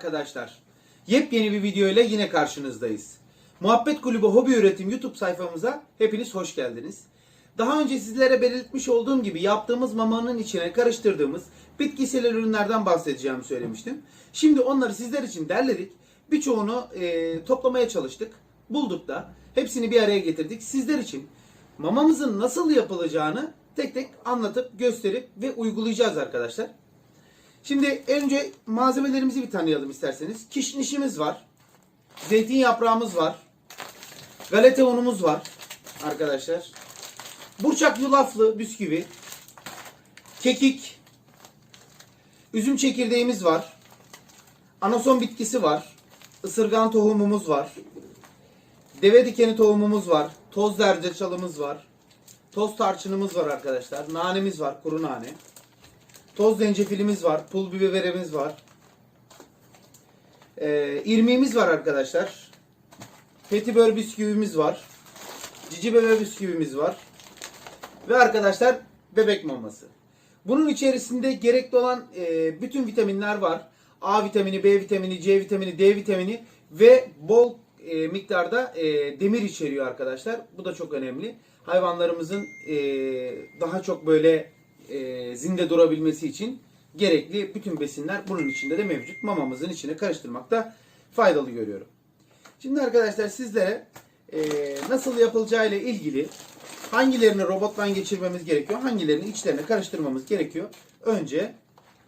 arkadaşlar. Yepyeni bir video ile yine karşınızdayız. Muhabbet Kulübü Hobi Üretim YouTube sayfamıza hepiniz hoş geldiniz. Daha önce sizlere belirtmiş olduğum gibi yaptığımız mamanın içine karıştırdığımız bitkisel ürünlerden bahsedeceğimi söylemiştim. Şimdi onları sizler için derledik. Birçoğunu e, toplamaya çalıştık. Bulduk da. Hepsini bir araya getirdik. Sizler için mamamızın nasıl yapılacağını tek tek anlatıp gösterip ve uygulayacağız arkadaşlar. Şimdi önce malzemelerimizi bir tanıyalım isterseniz. Kişnişimiz var. Zeytin yaprağımız var. Galeta unumuz var arkadaşlar. Burçak yulaflı bisküvi. Kekik. Üzüm çekirdeğimiz var. Anason bitkisi var. Isırgan tohumumuz var. Deve dikeni tohumumuz var. Toz zerdeçalımız var. Toz tarçınımız var arkadaşlar. Nanemiz var. Kuru nane. Toz zencefilimiz var. Pul biberimiz var. Ee, irmiğimiz var arkadaşlar. Petibör bisküvimiz var. Cici bebe bisküvimiz var. Ve arkadaşlar bebek maması. Bunun içerisinde gerekli olan e, bütün vitaminler var. A vitamini, B vitamini, C vitamini, D vitamini ve bol e, miktarda e, demir içeriyor arkadaşlar. Bu da çok önemli. Hayvanlarımızın e, daha çok böyle e, zinde durabilmesi için gerekli bütün besinler bunun içinde de mevcut. Mamamızın içine karıştırmakta faydalı görüyorum. Şimdi arkadaşlar sizlere e, nasıl yapılacağı ile ilgili hangilerini robottan geçirmemiz gerekiyor, hangilerini içlerine karıştırmamız gerekiyor. Önce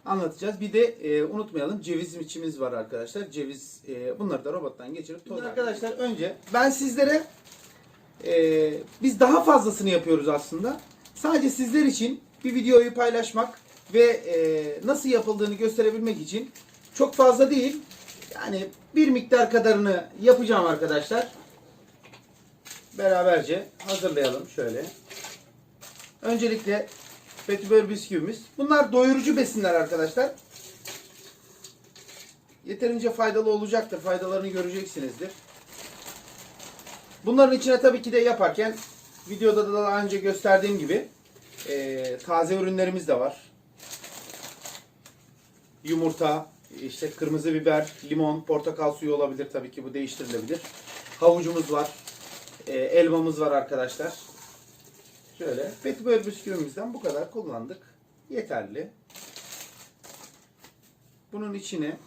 anlatacağız. Bir de e, unutmayalım ceviz içimiz var arkadaşlar. Ceviz e, bunları da robottan geçirip toz arkadaşlar önce ben sizlere e, biz daha fazlasını yapıyoruz aslında. Sadece sizler için bir videoyu paylaşmak ve e, nasıl yapıldığını gösterebilmek için çok fazla değil. Yani bir miktar kadarını yapacağım arkadaşlar. Beraberce hazırlayalım şöyle. Öncelikle petibör bisküvimiz. Bunlar doyurucu besinler arkadaşlar. Yeterince faydalı olacaktır. Faydalarını göreceksinizdir. Bunların içine tabii ki de yaparken videoda da daha önce gösterdiğim gibi e, taze ürünlerimiz de var. Yumurta, işte kırmızı biber, limon, portakal suyu olabilir tabii ki bu değiştirilebilir. Havucumuz var. E, elmamız var arkadaşlar. Şöyle petibör bisküvimizden bu kadar kullandık. Yeterli. Bunun içine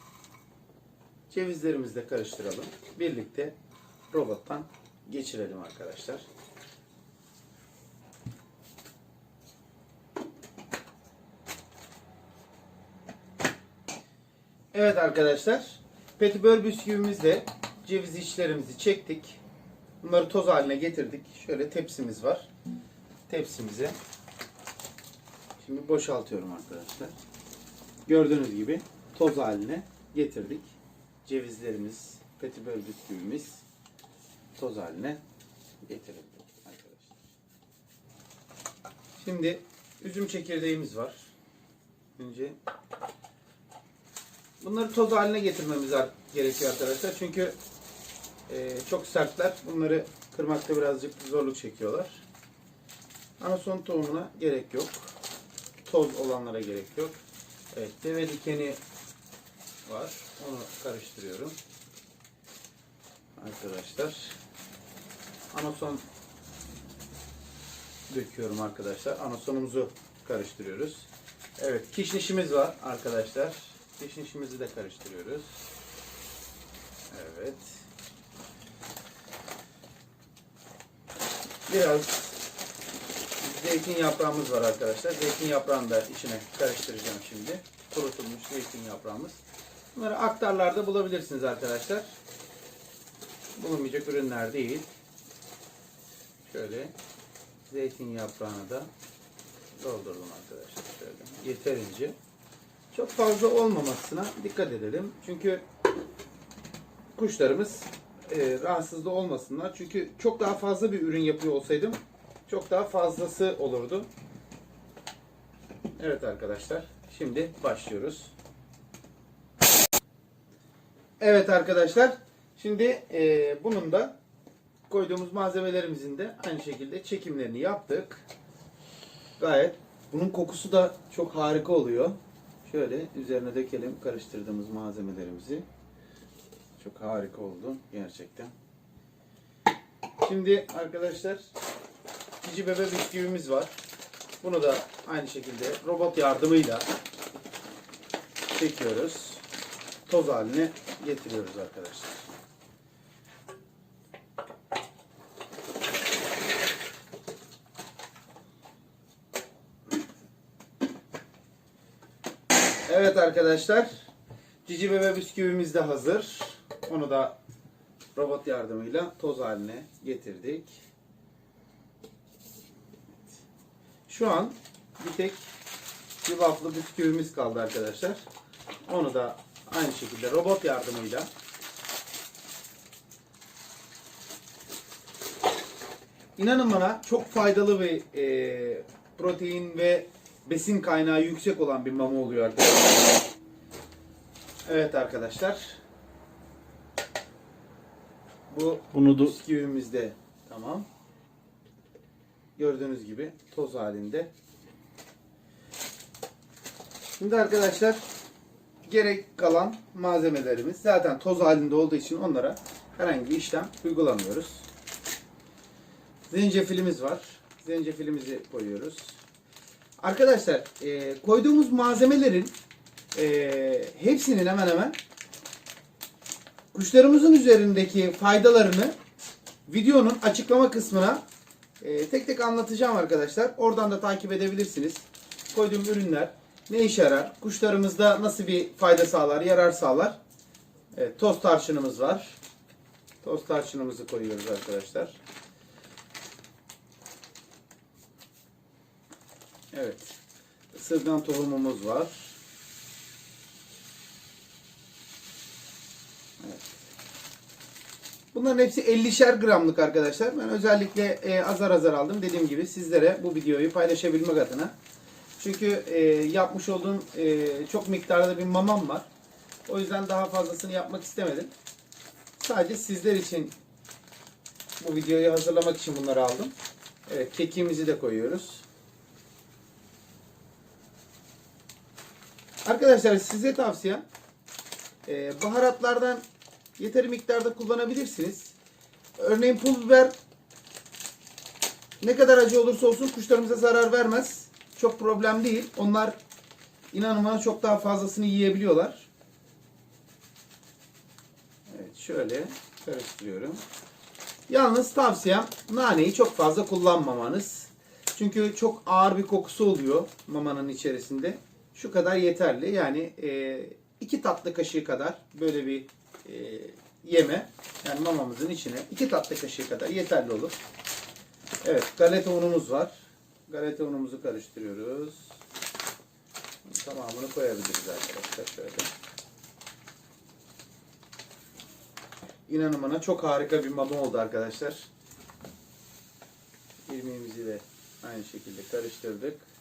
cevizlerimizi de karıştıralım. Birlikte robottan geçirelim arkadaşlar. Evet arkadaşlar. Petibör bisküvimizle ceviz içlerimizi çektik. Bunları toz haline getirdik. Şöyle tepsimiz var. Tepsimize şimdi boşaltıyorum arkadaşlar. Gördüğünüz gibi toz haline getirdik. Cevizlerimiz, petibör bisküvimiz toz haline getirildi arkadaşlar. Şimdi üzüm çekirdeğimiz var. Önce bunları toz haline getirmemiz gerekiyor arkadaşlar. Çünkü e, çok sertler. Bunları kırmakta birazcık zorluk çekiyorlar. Anason tohumuna gerek yok. Toz olanlara gerek yok. Evet, deve dikeni var. Onu karıştırıyorum. Arkadaşlar. Anason döküyorum arkadaşlar. Anasonumuzu karıştırıyoruz. Evet, kişnişimiz var arkadaşlar. Kişnişimizi de karıştırıyoruz. Evet. Biraz zeytin yaprağımız var arkadaşlar. Zeytin yaprağını da içine karıştıracağım şimdi. Kurutulmuş zeytin yaprağımız. Bunları aktarlarda bulabilirsiniz arkadaşlar. Bulunmayacak ürünler değil. Şöyle zeytin yaprağını da doldurdum arkadaşlar. Şöyle yeterince. Çok fazla olmamasına dikkat edelim. Çünkü kuşlarımız e, rahatsız da olmasınlar. Çünkü çok daha fazla bir ürün yapıyor olsaydım çok daha fazlası olurdu. Evet arkadaşlar. Şimdi başlıyoruz. Evet arkadaşlar. Şimdi e, bunun da koyduğumuz malzemelerimizin de aynı şekilde çekimlerini yaptık. Gayet bunun kokusu da çok harika oluyor. Şöyle üzerine dökelim karıştırdığımız malzemelerimizi. Çok harika oldu gerçekten. Şimdi arkadaşlar cici bebe bisküvimiz var. Bunu da aynı şekilde robot yardımıyla çekiyoruz. Toz haline getiriyoruz arkadaşlar. Evet arkadaşlar. Cici bebe bisküvimiz de hazır. Onu da robot yardımıyla toz haline getirdik. Şu an bir tek yulaflı bisküvimiz kaldı arkadaşlar. Onu da aynı şekilde robot yardımıyla İnanın bana çok faydalı bir e, protein ve besin kaynağı yüksek olan bir mama oluyor arkadaşlar. Evet arkadaşlar. Bu Bunu da bisküvimiz de tamam. Gördüğünüz gibi toz halinde. Şimdi arkadaşlar gerek kalan malzemelerimiz zaten toz halinde olduğu için onlara herhangi bir işlem uygulamıyoruz. Zencefilimiz var. Zencefilimizi koyuyoruz. Arkadaşlar e, koyduğumuz malzemelerin e, hepsinin hemen hemen kuşlarımızın üzerindeki faydalarını videonun açıklama kısmına e, tek tek anlatacağım arkadaşlar. Oradan da takip edebilirsiniz. Koyduğum ürünler ne işe yarar? Kuşlarımızda nasıl bir fayda sağlar, yarar sağlar? Evet, toz tarçınımız var. Toz tarçınımızı koyuyoruz arkadaşlar. Evet. Isırgan tohumumuz var. Evet. Bunların hepsi 50'şer gramlık arkadaşlar. Ben özellikle e, azar azar aldım. Dediğim gibi sizlere bu videoyu paylaşabilmek adına. Çünkü e, yapmış olduğum e, çok miktarda bir mamam var. O yüzden daha fazlasını yapmak istemedim. Sadece sizler için bu videoyu hazırlamak için bunları aldım. Evet, kekiğimizi de koyuyoruz. Arkadaşlar size tavsiyem e, baharatlardan yeteri miktarda kullanabilirsiniz. Örneğin pul biber ne kadar acı olursa olsun kuşlarımıza zarar vermez. Çok problem değil. Onlar inanın bana çok daha fazlasını yiyebiliyorlar. Evet şöyle karıştırıyorum. Yalnız tavsiyem naneyi çok fazla kullanmamanız. Çünkü çok ağır bir kokusu oluyor mamanın içerisinde. Şu kadar yeterli. Yani e, iki tatlı kaşığı kadar böyle bir e, yeme yani mamamızın içine iki tatlı kaşığı kadar yeterli olur. Evet galeta unumuz var. Galeta unumuzu karıştırıyoruz. Tamamını koyabiliriz arkadaşlar şöyle. İnanın bana çok harika bir mama oldu arkadaşlar. İrmiğimizi de aynı şekilde karıştırdık.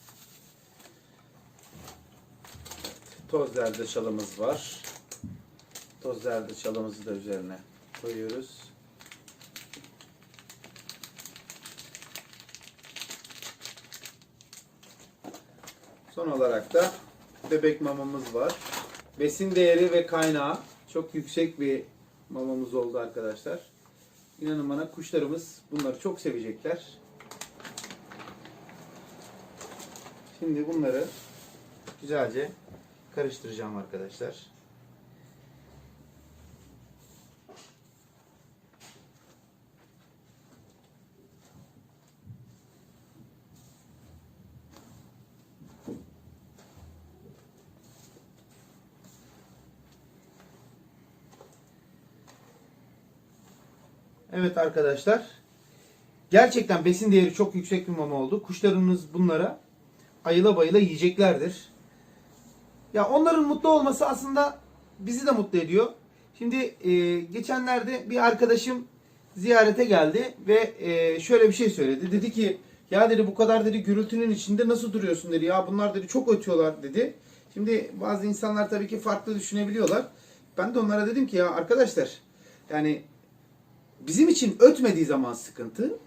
Toz zerdeçalımız var. Toz zerdeçalımızı da üzerine koyuyoruz. Son olarak da bebek mamamız var. Besin değeri ve kaynağı çok yüksek bir mamamız oldu arkadaşlar. İnanın bana kuşlarımız bunları çok sevecekler. Şimdi bunları güzelce karıştıracağım arkadaşlar. Evet arkadaşlar. Gerçekten besin değeri çok yüksek bir mama oldu. Kuşlarınız bunlara ayıla bayıla yiyeceklerdir. Ya onların mutlu olması aslında bizi de mutlu ediyor. Şimdi e, geçenlerde bir arkadaşım ziyarete geldi ve e, şöyle bir şey söyledi. Dedi ki ya dedi bu kadar dedi gürültünün içinde nasıl duruyorsun dedi. Ya bunlar dedi çok ötüyorlar dedi. Şimdi bazı insanlar tabii ki farklı düşünebiliyorlar. Ben de onlara dedim ki ya arkadaşlar yani bizim için ötmediği zaman sıkıntı.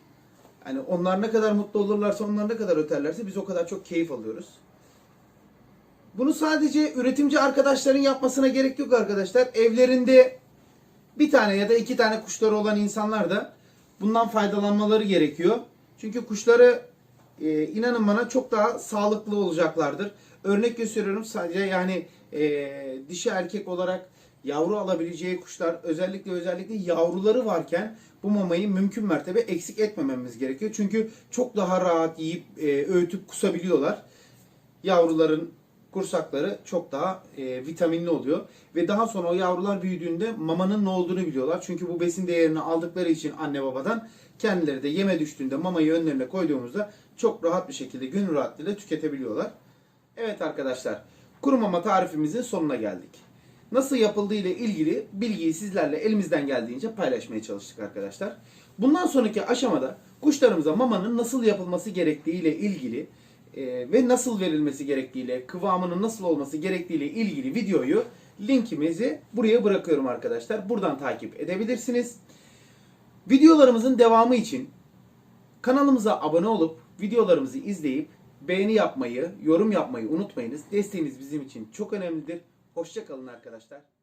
Yani onlar ne kadar mutlu olurlarsa, onlar ne kadar öterlerse biz o kadar çok keyif alıyoruz. Bunu sadece üretimci arkadaşların yapmasına gerek yok arkadaşlar. Evlerinde bir tane ya da iki tane kuşları olan insanlar da bundan faydalanmaları gerekiyor. Çünkü kuşları e, inanın bana çok daha sağlıklı olacaklardır. Örnek gösteriyorum sadece yani e, dişi erkek olarak yavru alabileceği kuşlar özellikle özellikle yavruları varken bu mamayı mümkün mertebe eksik etmememiz gerekiyor. Çünkü çok daha rahat yiyip e, öğütüp kusabiliyorlar. Yavruların kursakları çok daha e, vitaminli oluyor. Ve daha sonra o yavrular büyüdüğünde mamanın ne olduğunu biliyorlar. Çünkü bu besin değerini aldıkları için anne babadan kendileri de yeme düştüğünde mamayı önlerine koyduğumuzda çok rahat bir şekilde gönül rahatlığıyla tüketebiliyorlar. Evet arkadaşlar kuru mama tarifimizin sonuna geldik. Nasıl yapıldığı ile ilgili bilgiyi sizlerle elimizden geldiğince paylaşmaya çalıştık arkadaşlar. Bundan sonraki aşamada kuşlarımıza mamanın nasıl yapılması gerektiği ile ilgili e, ve nasıl verilmesi gerektiğiyle, kıvamının nasıl olması gerektiğiyle ilgili videoyu linkimizi buraya bırakıyorum arkadaşlar. Buradan takip edebilirsiniz. Videolarımızın devamı için kanalımıza abone olup videolarımızı izleyip beğeni yapmayı, yorum yapmayı unutmayınız. Desteğiniz bizim için çok önemlidir. Hoşçakalın arkadaşlar.